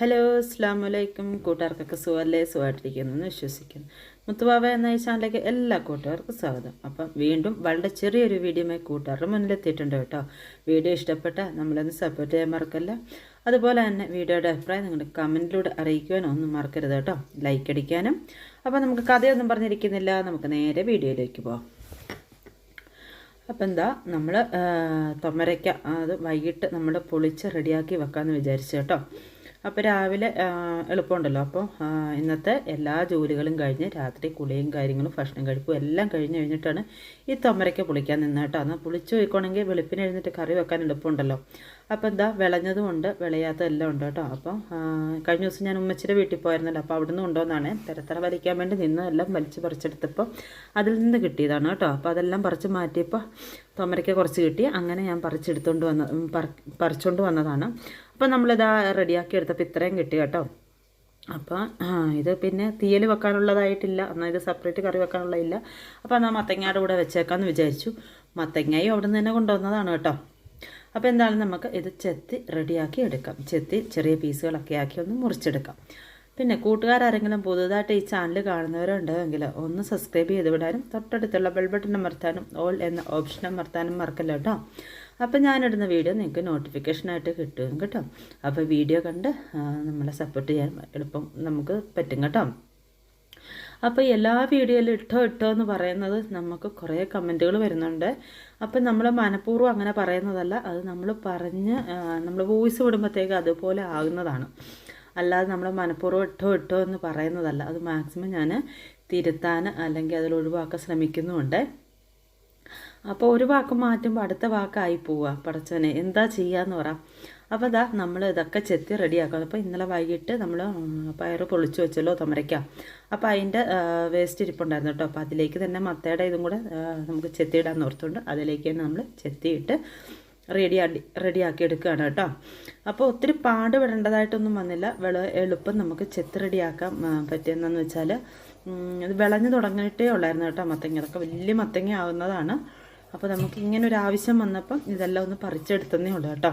Hello അസ്സാം വലൈക്കും കൂട്ടുകാർക്കൊക്കെ സുഖമല്ലേ സുഖമായിട്ടിരിക്കുന്നു എന്ന് വിശ്വസിക്കുന്നു. മുത്തുബാബ എന്ന ഈ ചാനലിലേക്ക് എല്ലാ കൂട്ടുകാർക്കും സ്വാഗതം. അപ്പം വീണ്ടും വളരെ ചെറിയൊരു വീഡിയോമായി കൂട്ടുകാരുടെ മുന്നിലെത്തിയിട്ടുണ്ട് കേട്ടോ. വീഡിയോ ഇഷ്ടപ്പെട്ട നമ്മളൊന്ന് സപ്പോർട്ട് ചെയ്യാൻ മറക്കല്ല. അതുപോലെ തന്നെ വീഡിയോയുടെ അഭിപ്രായം നിങ്ങളുടെ കമന്റിലൂടെ അറിയിക്കുവാനോ ഒന്നും മറക്കരുത് കേട്ടോ. ലൈക്ക് അടിക്കാനും. അപ്പോൾ നമുക്ക് കഥയൊന്നും പറഞ്ഞിരിക്കുന്നില്ല. നമുക്ക് നേരെ വീഡിയോയിലേക്ക് പോവാം. അപ്പം എന്താ നമ്മൾ തൊമരയ്ക്ക അത് വൈകിട്ട് നമ്മൾ പൊളിച്ച് റെഡിയാക്കി വെക്കാമെന്ന് വിചാരിച്ചു കേട്ടോ. അപ്പോൾ രാവിലെ എളുപ്പമുണ്ടല്ലോ. അപ്പോൾ ഇന്നത്തെ എല്ലാ ജോലികളും കഴിഞ്ഞ് രാത്രി കുളിയും കാര്യങ്ങളും ഭക്ഷണം കഴിപ്പും എല്ലാം കഴിഞ്ഞ് കഴിഞ്ഞിട്ടാണ് ഈ തമരയ്ക്ക് പുളിക്കാൻ നിന്നിട്ടാണ് പൊളിച്ച് പോയിക്കോണെങ്കിൽ വെളുപ്പിന് എഴുന്നിട്ട് കറി വെക്കാൻ എളുപ്പമുണ്ടല്ലോ. അപ്പോൾ എന്താ വിളഞ്ഞതും ഉണ്ട് വിളയാത്തതും എല്ലാം ഉണ്ട് കേട്ടോ. അപ്പോൾ കഴിഞ്ഞ ദിവസം ഞാൻ ഉമ്മച്ചിയുടെ വീട്ടിൽ പോയിരുന്നല്ലോ അപ്പോൾ അവിടെ നിന്ന് ഉണ്ടോയെന്നാണ് തിരത്തറ വലിക്കാൻ വേണ്ടി നിന്ന് എല്ലാം വലിച്ച് പറിച്ചെടുത്തപ്പോൾ അതിൽ നിന്ന് കിട്ടിയതാണ് കേട്ടോ. അപ്പോൾ അതെല്ലാം പറിച്ച് മാറ്റിയപ്പോൾ തൊമരയ്ക്ക് കുറച്ച് കിട്ടി. അങ്ങനെ ഞാൻ പറിച്ചെടുത്തുകൊണ്ട് വന്ന പറിച്ചുകൊണ്ട് വന്നതാണ്. അപ്പോൾ നമ്മളിതാ റെഡിയാക്കി എടുത്തപ്പോൾ ഇത്രയും കിട്ടി കേട്ടോ. അപ്പോൾ ഇത് പിന്നെ തീയൽ വെക്കാനുള്ളതായിട്ടില്ല. എന്നാൽ ഇത് സെപ്പറേറ്റ് കറി വെക്കാനുള്ളതില്ല അപ്പോൾ എന്നാൽ മത്തങ്ങയുടെ കൂടെ വെച്ചേക്കാമെന്ന് വിചാരിച്ചു. മത്തങ്ങയും അവിടെ നിന്ന് തന്നെ കൊണ്ടുവന്നതാണ് കേട്ടോ. അപ്പോൾ എന്തായാലും നമുക്ക് ഇത് ചെത്തി റെഡിയാക്കി എടുക്കാം. ചെത്തി ചെറിയ പീസുകളൊക്കെ ആക്കി ഒന്ന് മുറിച്ചെടുക്കാം. പിന്നെ കൂട്ടുകാരെങ്കിലും പുതുതായിട്ട് ഈ ചാനൽ കാണുന്നവരുണ്ടെങ്കിൽ ഒന്ന് സബ്സ്ക്രൈബ് ചെയ്ത് വിടാനും തൊട്ടടുത്തുള്ള ബെൽ ബട്ടൺ അമർത്താനും ഓൾ എന്ന ഓപ്ഷൻ അമർത്താനും മറക്കല്ല കേട്ടോ. അപ്പോൾ ഞാനിടുന്ന വീഡിയോ നിങ്ങൾക്ക് നോട്ടിഫിക്കേഷനായിട്ട് കിട്ടും കേട്ടോ. അപ്പോൾ വീഡിയോ കണ്ട് നമ്മളെ സപ്പോർട്ട് ചെയ്യാൻ എളുപ്പം നമുക്ക് പറ്റും കേട്ടോ. അപ്പോൾ എല്ലാ വീഡിയോയിലും ഇട്ടോ ഇട്ടോ എന്ന് പറയുന്നത് നമുക്ക് കുറേ കമന്റുകൾ വരുന്നുണ്ട്. അപ്പം നമ്മൾ മനഃപൂർവം അങ്ങനെ പറയുന്നതല്ല അത് നമ്മൾ പറഞ്ഞ് നമ്മൾ വോയിസ് വിടുമ്പോഴത്തേക്ക് അതുപോലെ ആകുന്നതാണ്. അല്ലാതെ നമ്മൾ മനഃപൂർവം ഇട്ടോ ഇട്ടോ എന്ന് പറയുന്നതല്ല. അത് മാക്സിമം ഞാൻ തിരുത്താൻ അല്ലെങ്കിൽ അതിൽ ഒഴിവാക്കാൻ ശ്രമിക്കുന്നുമുണ്ട്. അപ്പോൾ ഒരു വാക്ക് മാറ്റുമ്പോൾ അടുത്ത വാക്കായി പോവുക പടച്ചവനെ. എന്താ ചെയ്യുക ചെയ്യാന്ന് പറ. അപ്പോൾ ഇതാ നമ്മൾ ഇതൊക്കെ ചെത്തി റെഡിയാക്കാം അപ്പോൾ ഇന്നലെ വൈകിട്ട് നമ്മൾ പയർ പൊളിച്ചു വെച്ചല്ലോ തൊമരയ്ക്കാം. അപ്പോൾ അതിന്റെ വേസ്റ്റ് ഇരിപ്പുണ്ടായിരുന്നു കേട്ടോ. അപ്പോൾ അതിലേക്ക് തന്നെ മത്തയുടെ ഇതും കൂടെ നമുക്ക് ചെത്തിയിടാൻ ഓർത്തുകൊണ്ട് അതിലേക്ക് തന്നെ നമ്മൾ ചെത്തിയിട്ട് റെഡി റെഡിയാക്കി എടുക്കുകയാണ് കേട്ടോ. അപ്പോൾ ഒത്തിരി പാട് വിടേണ്ടതായിട്ടൊന്നും വന്നില്ല. വെള എളുപ്പം നമുക്ക് ചെത്ത് റെഡിയാക്കാൻ പറ്റിയെന്നു വെച്ചാൽ അത് ഇത് വിളഞ്ഞു തുടങ്ങിയിട്ടേ ഉള്ളായിരുന്നു കേട്ടോ മത്തങ്ങ. അതൊക്കെ വലിയ മത്തങ്ങ ആവുന്നതാണ്. അപ്പോൾ നമുക്ക് ഇങ്ങനെ ഒരു ആവശ്യം വന്നപ്പം ഇതെല്ലാം ഒന്ന് പറിച്ചെടുത്തന്നേ ഉള്ളൂ കേട്ടോ.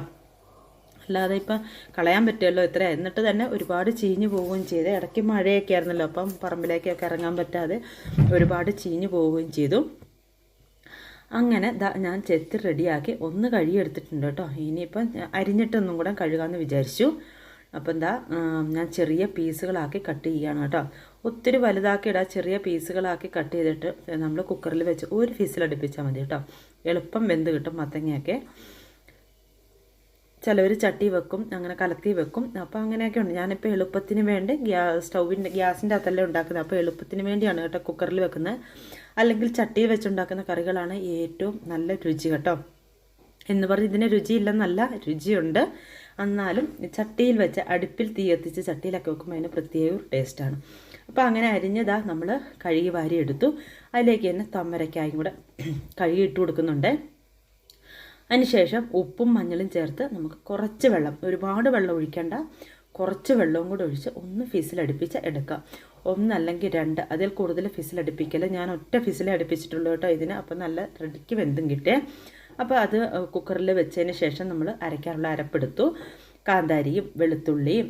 അല്ലാതെ ഇപ്പം കളയാൻ പറ്റുമല്ലോ ഇത്ര. എന്നിട്ട് തന്നെ ഒരുപാട് ചീഞ്ഞു പോവുകയും ചെയ്തു. ഇടയ്ക്ക് മഴയൊക്കെ ആയിരുന്നല്ലോ അപ്പം പറമ്പിലേക്കൊക്കെ ഇറങ്ങാൻ പറ്റാതെ ഒരുപാട് ചീഞ്ഞു പോവുകയും ചെയ്തു. അങ്ങനെ ഞാൻ ചെത്തി റെഡിയാക്കി ഒന്ന് കഴുകിയെടുത്തിട്ടുണ്ട് കേട്ടോ. ഇനിയിപ്പം അരിഞ്ഞിട്ടൊന്നും കൂടെ കഴുകാമെന്ന് വിചാരിച്ചു. അപ്പം എന്താ ഞാൻ ചെറിയ പീസുകളാക്കി കട്ട് ചെയ്യുകയാണ് കേട്ടോ. ഒത്തിരി വലുതാക്കി ഇടാം ചെറിയ പീസുകളാക്കി കട്ട് ചെയ്തിട്ട് നമ്മൾ കുക്കറിൽ വെച്ച് ഒരു ഫീസിലടുപ്പിച്ചാൽ മതി കേട്ടോ. എളുപ്പം വെന്ത് കിട്ടും മത്തങ്ങയൊക്കെ. ചിലവർ ചട്ടി വെക്കും അങ്ങനെ കലത്തി വെക്കും. അപ്പോൾ അങ്ങനെയൊക്കെ ഉണ്ട്. ഞാനിപ്പോൾ എളുപ്പത്തിന് വേണ്ടി ഗ്യാ സ്റ്റൗവിന്റെ ഗ്യാസിന്റെ അകത്തല്ലേ ഉണ്ടാക്കുന്നത്. അപ്പോൾ എളുപ്പത്തിന് വേണ്ടിയാണ് കേട്ടോ കുക്കറിൽ വെക്കുന്നത് അല്ലെങ്കിൽ ചട്ടിയിൽ വെച്ചുണ്ടാക്കുന്ന കറികളാണ് ഏറ്റവും നല്ല രുചി കേട്ടോ. എന്ന് പറഞ്ഞ് ഇതിന് രുചിയില്ലെന്നല്ല രുചിയുണ്ട്. എന്നാലും ചട്ടിയിൽ വെച്ച് അടുപ്പിൽ തീ എത്തിച്ച് ചട്ടിയിലൊക്കെ വെക്കുമ്പോൾ അതിന് പ്രത്യേക ഒരു ടേസ്റ്റാണ് അപ്പോൾ അങ്ങനെ അരിഞ്ഞതാ നമ്മൾ കഴുകി വാരി എടുത്തു അതിലേക്ക് തന്നെ തമ്മരക്കായും കൂടെ കഴുകി ഇട്ട് കൊടുക്കുന്നുണ്ട്. അതിനുശേഷം ഉപ്പും മഞ്ഞളും ചേർത്ത് നമുക്ക് കുറച്ച് വെള്ളം ഒരുപാട് വെള്ളം ഒഴിക്കേണ്ട. കുറച്ച് വെള്ളവും കൂടെ ഒഴിച്ച് ഒന്ന് ഫിസിലടുപ്പിച്ച് എടുക്കാം. ഒന്നല്ലെങ്കിൽ രണ്ട്. അതിൽ കൂടുതൽ ഫിസിലടുപ്പിക്കൽ ഞാൻ ഒറ്റ ഫിസിലേ അടുപ്പിച്ചിട്ടുള്ളൂ കേട്ടോ ഇതിന്. അപ്പോൾ നല്ല റെഡിക്ക് വെന്തും കിട്ടിയേ. അപ്പോൾ അത് കുക്കറിൽ വെച്ചതിന് ശേഷം നമ്മൾ അരയ്ക്കാനുള്ള അരപ്പെടുത്തു. കാന്താരിയും വെളുത്തുള്ളിയും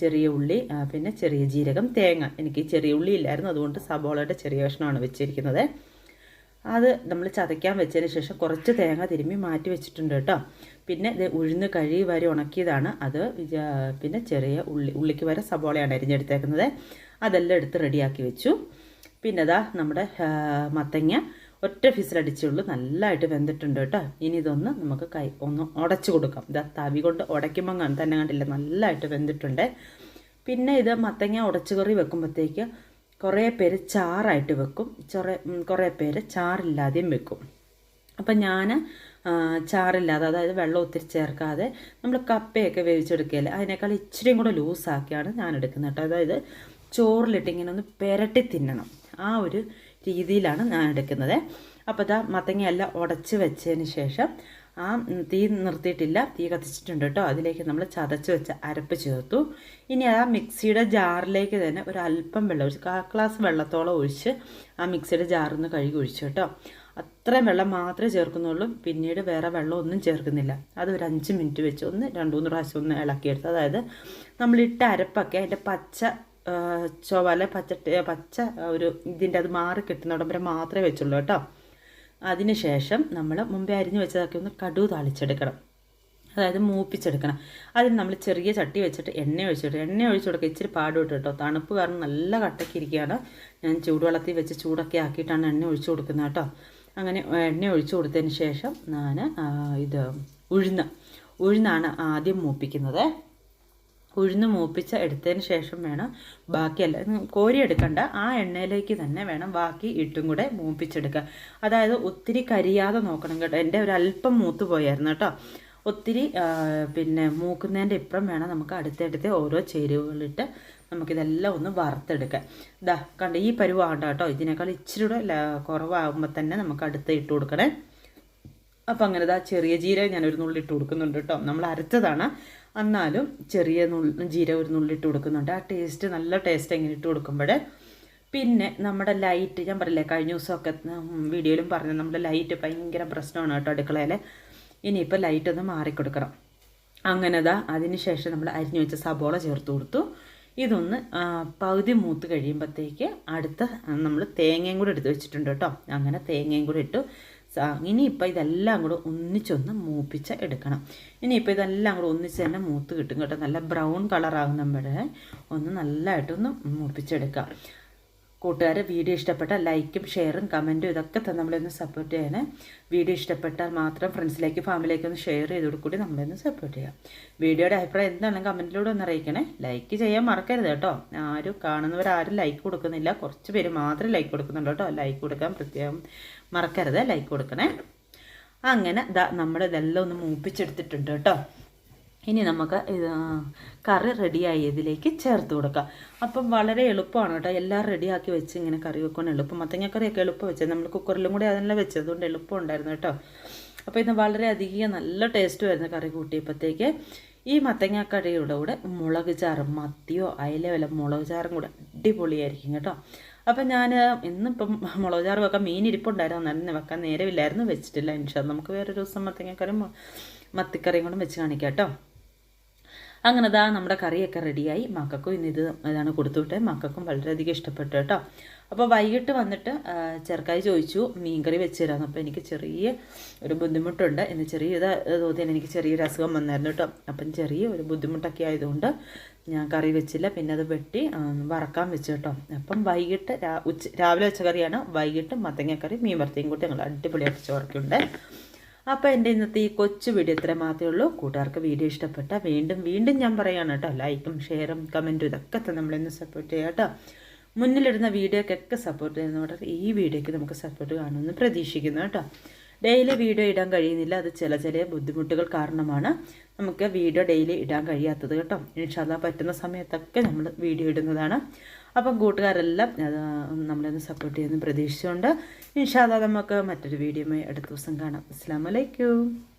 ചെറിയ ഉള്ളി പിന്നെ ചെറിയ ജീരകം തേങ്ങ. എനിക്ക് ചെറിയ ഉള്ളി ഇല്ലായിരുന്നു. അതുകൊണ്ട് സബോളയുടെ ചെറിയ കഷ്ണമാണ് വെച്ചിരിക്കുന്നത്. അത് നമ്മൾ ചതയ്ക്കാൻ വെച്ചതിന് ശേഷം കുറച്ച് തേങ്ങ തിരുമ്മി മാറ്റി വെച്ചിട്ടുണ്ട് കേട്ടോ. പിന്നെ ഇത് ഉഴുന്ന് കഴുകി വരെ ഉണക്കിയതാണ്. അത് പിന്നെ ചെറിയ ഉള്ളി ഉള്ളിക്ക് വരെ സബോളയാണ് അരിഞ്ഞെടുത്തേക്കുന്നത്. അതെല്ലാം എടുത്ത് റെഡിയാക്കി വെച്ചു. പിന്നെ ഇതാ നമ്മുടെ മത്തങ്ങ ഒറ്റ ഫിസിലടിച്ചുള്ളൂ നല്ലതായിട്ട് വെന്തിട്ടുണ്ട് കേട്ടോ. ഇനി ഇതൊന്ന് നമുക്ക് കൈ ഒന്ന് ഉടച്ചു കൊടുക്കാം. ഇതാ തവി കൊണ്ട് ഉടയ്ക്കുമ്പം കണ്ട് തന്നെ കണ്ടില്ല? നല്ലതായിട്ട് വെന്തിട്ടുണ്ട്. പിന്നെ ഇത് മത്തങ്ങ ഉടച്ചു കറി വെക്കുമ്പോഴത്തേക്ക് കുറേ പേര് ചാറായിട്ട് വെക്കും. ചൊറേ കുറേ പേര് ചാറില്ലാതെയും വെക്കും. അപ്പം ഞാൻ ചാറില്ലാതെ അതായത് വെള്ളം ഒത്തിരി ചേർക്കാതെ നമ്മൾ കപ്പയൊക്കെ വേവിച്ചെടുക്കുകയല്ലേ അതിനേക്കാൾ ഇച്ചിരിയും കൂടെ ലൂസാക്കിയാണ് ഞാൻ എടുക്കുന്നത് കേട്ടോ അതായത് ചോറിലിട്ട് ഇങ്ങനെ ഒന്ന് പെരട്ടി തിന്നണം. ആ ഒരു രീതിയിലാണ് ഞാൻ എടുക്കുന്നത് അപ്പോൾ ഇതാ മത്തങ്ങയെല്ലാം ഉടച്ച് വെച്ചതിന് ശേഷം ആ തീ നിർത്തിയിട്ടില്ല. തീ കത്തിച്ചിട്ടുണ്ട് കേട്ടോ. അതിലേക്ക് നമ്മൾ ചതച്ച് വെച്ച അരപ്പ് ചേർത്തു. ഇനി ആ മിക്സിയുടെ ജാറിലേക്ക് തന്നെ ഒരു അല്പം വെള്ളം ഒഴിച്ച് കാ ഗ്ലാസ് വെള്ളത്തോളം ഒഴിച്ച് ആ മിക്സിയുടെ ജാറിൽ നിന്ന് കഴുകി ഒഴിച്ചു കേട്ടോ. അത്രയും വെള്ളം മാത്രമേ ചേർക്കുന്നുള്ളൂ. പിന്നീട് വേറെ വെള്ളം ഒന്നും ചേർക്കുന്നില്ല. അത് ഒരു അഞ്ച് മിനിറ്റ് വെച്ച് ഒന്ന് രണ്ട് മൂന്ന് പ്രാവശ്യം ഒന്ന് ഇളക്കിയെടുത്ത് അതായത് നമ്മളിട്ട അരപ്പൊക്കെ അതിന്റെ പച്ച ചൊവല പച്ച പച്ച ഒരു ഇതിന്റെ അത് മാറി കിട്ടുന്നിടം വരെ മാത്രമേ വെച്ചുള്ളൂ കേട്ടോ. അതിന് ശേഷം നമ്മൾ മുമ്പേ അരിഞ്ഞ് വെച്ചതൊക്കെ ഒന്ന് കടു താളിച്ചെടുക്കണം. അതായത് മൂപ്പിച്ചെടുക്കണം. അതിന് നമ്മൾ ചെറിയ ചട്ടി വെച്ചിട്ട് എണ്ണ ഒഴിച്ചിട്ട് എണ്ണ ഒഴിച്ചു കൊടുക്കുക. ഇച്ചിരി പാടുവിട്ട് കേട്ടോ. തണുപ്പ് കാരണം നല്ല കട്ടക്കിരിക്കുകയാണ്. ഞാൻ ചൂടുവെള്ളത്തിൽ വെച്ച് ചൂടൊക്കെ ആക്കിയിട്ടാണ് എണ്ണ ഒഴിച്ചു കൊടുക്കുന്നത് കേട്ടോ. അങ്ങനെ എണ്ണ ഒഴിച്ചു കൊടുത്തതിന് ശേഷം ഞാൻ ഇത് ഉഴുന്ന്. ഉഴുന്നാണ് ആദ്യം മൂപ്പിക്കുന്നത്. ഉഴുന്ന് മൂപ്പിച്ച് എടുത്തതിന് ശേഷം വേണം ബാക്കിയല്ല കോരി എടുക്കണ്ട. ആ എണ്ണയിലേക്ക് തന്നെ വേണം ബാക്കി ഇട്ടും കൂടെ മൂപ്പിച്ചെടുക്കുക അതായത് ഒത്തിരി കരിയാതെ നോക്കണം കേട്ടോ. എന്റെ ഒരു അല്പം മൂത്ത് പോയായിരുന്നു കേട്ടോ. ഒത്തിരി പിന്നെ മൂക്കുന്നതിന്റെ ഇപ്പുറം വേണം നമുക്ക് അടുത്തടുത്ത് ഓരോ ചേരുവകളിട്ട് നമുക്കിതെല്ലാം ഒന്ന് വറുത്തെടുക്കാം ഇതാ കണ്ട ഈ പരുവാണ്ട കേട്ടോ. ഇതിനേക്കാൾ ഇച്ചിരി കൂടെ കുറവാകുമ്പോൾ തന്നെ നമുക്ക് അടുത്ത് ഇട്ട് കൊടുക്കണേ. അപ്പം അങ്ങനെ ഇതാ ചെറിയ ജീരകം ഞാൻ ഒരു നുള്ളിട്ട് കൊടുക്കുന്നുണ്ട് കേട്ടോ. നമ്മൾ അരച്ചതാണ്. എന്നാലും ചെറിയ നുള്ളി ജീരകം ഒരു നുള്ളിട്ട് കൊടുക്കുന്നുണ്ട്. ആ ടേസ്റ്റ് നല്ല ടേസ്റ്റ് എങ്ങനെ ഇട്ട് കൊടുക്കുമ്പോൾ പിന്നെ നമ്മുടെ ലൈറ്റ് ഞാൻ പറയില്ലേ കഴിഞ്ഞ ദിവസമൊക്കെ വീഡിയോയിലും പറഞ്ഞു നമ്മുടെ ലൈറ്റ് ഭയങ്കര പ്രശ്നമാണ് കേട്ടോ അടുക്കളയിൽ ഇനിയിപ്പോൾ ലൈറ്റ് ഒന്ന് മാറിക്കൊടുക്കണം അങ്ങനെതാ അതിന് ശേഷം നമ്മൾ അരിഞ്ഞു വെച്ച സബോള ചേർത്ത് കൊടുത്തു. ഇതൊന്ന് പകുതി മൂത്ത് കഴിയുമ്പോഴത്തേക്ക് അടുത്ത നമ്മൾ തേങ്ങയും കൂടി എടുത്ത് വെച്ചിട്ടുണ്ട് കേട്ടോ. അങ്ങനെ തേങ്ങയും കൂടി ഇട്ടു. ഇനിയിപ്പോൾ ഇതെല്ലാം കൂടെ ഒന്നിച്ചൊന്ന് മൂപ്പിച്ച് എടുക്കണം. ഇനിയിപ്പോൾ ഇതെല്ലാം കൂടെ ഒന്നിച്ച് തന്നെ മൂത്ത് കിട്ടും കേട്ടോ. നല്ല ബ്രൗൺ കളറാകുമ്പോഴേ ഒന്ന് നല്ലതായിട്ടൊന്ന് മൂപ്പിച്ചെടുക്കാം. കൂട്ടുകാരെ വീഡിയോ ഇഷ്ടപ്പെട്ടാൽ ലൈക്കും ഷെയറും കമന്റും ഇതൊക്കെ തന്നെ നമ്മളൊന്ന് സപ്പോർട്ട് ചെയ്യണേ. വീഡിയോ ഇഷ്ടപ്പെട്ടാൽ മാത്രം ഫ്രണ്ട്സിലേക്ക് ഫാമിലിയിലേക്ക് ഒന്ന് ഷെയർ ചെയ്തോട് കൂടി നമ്മളൊന്ന് സപ്പോർട്ട് ചെയ്യാം. വീഡിയോയുടെ അഭിപ്രായം എന്താണെങ്കിലും കമന്റിലൂടെ ഒന്ന് അറിയിക്കണേ. ലൈക്ക് ചെയ്യാൻ മറക്കരുത് കേട്ടോ. ആരും കാണുന്നവരാരും ലൈക്ക് കൊടുക്കുന്നില്ല. കുറച്ച് പേര് മാത്രം ലൈക്ക് കൊടുക്കുന്നുണ്ട് കേട്ടോ. ലൈക്ക് കൊടുക്കാൻ പ്രത്യേകം മറക്കരുത്. ലൈക്ക് കൊടുക്കണേ. അങ്ങനെ ദാ നമ്മൾ ഇതെല്ലാം ഒന്ന് മൂപ്പിച്ചെടുത്തിട്ടുണ്ട് കേട്ടോ. ഇനി നമുക്ക് കറി റെഡിയായി ഇതിലേക്ക് ചേർത്ത് കൊടുക്കാം. അപ്പം വളരെ എളുപ്പമാണ് കേട്ടോ. എല്ലാം റെഡിയാക്കി വെച്ച് ഇങ്ങനെ കറി വെക്കാൻ എളുപ്പം. മത്തങ്ങക്കറിയൊക്കെ എളുപ്പം വെച്ചത്. നമ്മൾ കുക്കറിലും കൂടി അതെല്ലാം വെച്ചത്. എളുപ്പം ഉണ്ടായിരുന്നു കേട്ടോ. അപ്പോൾ ഇന്ന് വളരെയധികം നല്ല ടേസ്റ്റ് വരുന്ന കറി കൂട്ടിയപ്പോഴത്തേക്ക് ഈ മത്തങ്ങാക്കറിയുടെ കൂടെ മുളക് ചാറും മത്തിയോ അയില വല്ല മുളക് ചാറും കൂടെ അടിപൊളിയായിരിക്കും കേട്ടോ. അപ്പം ഞാൻ ഇന്നിപ്പം മുളക് ചാറ് വെക്കാൻ മീൻ ഇരിപ്പുണ്ടായിരുന്നു. നന്നെ വെക്കാൻ നേരമില്ലായിരുന്നു. വെച്ചിട്ടില്ല. ഇൻഷാ നമുക്ക് വേറൊരു ദിവസം മത്തങ്ങക്കറിയും മത്തിക്കറിയും കൂടെ വെച്ച് കാണിക്കാം കേട്ടോ. അങ്ങനെ ദാ നമ്മുടെ കറിയൊക്കെ റെഡിയായി. മക്കൾക്കും ഇന്ന് ഇത് ഇതാണ് കൊടുത്തുവിട്ടേ. മക്കൾക്കും വളരെയധികം ഇഷ്ടപ്പെട്ടു കേട്ടോ. അപ്പോൾ വൈകിട്ട് വന്നിട്ട് ചെറുക്കായി ചോദിച്ചു മീൻകറി വെച്ച് തരാമെന്ന്. അപ്പോൾ എനിക്ക് ചെറിയ ഒരു ബുദ്ധിമുട്ടുണ്ട്. എന്ന് ചെറിയ തോന്നിയാൽ എനിക്ക് ചെറിയൊരു അസുഖം വന്നായിരുന്നു കേട്ടോ. അപ്പം ചെറിയ ഒരു ബുദ്ധിമുട്ടൊക്കെ ആയതുകൊണ്ട് ഞാൻ കറി വെച്ചില്ല. പിന്നെ അത് വെട്ടി വറക്കാൻ വെച്ചു കേട്ടോ. അപ്പം വൈകിട്ട് ഉച്ച രാവിലെ വെച്ച കറിയാണ്. വൈകിട്ട് മത്തങ്ങക്കറി മീൻ വറുത്തയും കൂട്ടി ഞങ്ങൾ അടിപൊളിയായിട്ട് ചോർക്കുണ്ട് അപ്പോൾ എന്റെ ഇന്നത്തെ ഈ കൊച്ചു വീഡിയോ ഇത്ര മാത്രമേ ഉള്ളൂ. കൂട്ടുകാർക്ക് വീഡിയോ ഇഷ്ടപ്പെട്ട വീണ്ടും വീണ്ടും ഞാൻ പറയുകയാണ് കേട്ടോ. ലൈക്കും ഷെയറും കമന്റും ഇതൊക്കെ തന്നെ നമ്മളിന്ന് സപ്പോർട്ട് ചെയ്യാം കേട്ടോ. മുന്നിലിടുന്ന വീഡിയോക്കൊക്കെ സപ്പോർട്ട് ചെയ്യുന്നവർ ഈ വീഡിയോയ്ക്ക് നമുക്ക് സപ്പോർട്ട് കാണുമെന്ന് പ്രതീക്ഷിക്കുന്നു കേട്ടോ. ഡെയിലി വീഡിയോ ഇടാൻ കഴിയുന്നില്ല. അത് ചില ചില ബുദ്ധിമുട്ടുകൾ കാരണമാണ് നമുക്ക് വീഡിയോ ഡെയിലി ഇടാൻ കഴിയാത്തത് കേട്ടോ. ഇൻഷാല്ല പറ്റുന്ന സമയത്തൊക്കെ നമ്മൾ വീഡിയോ ഇടുന്നതാണ്. അപ്പം കൂട്ടുകാരെല്ലാം നമ്മളൊന്ന് സപ്പോർട്ട് ചെയ്യുന്ന പ്രതീക്ഷിച്ചുകൊണ്ട് ഇൻഷാല്ല നമുക്ക് മറ്റൊരു വീഡിയോയുമായി അടുത്ത ദിവസം കാണാം. അസ്സാം വലൈക്കും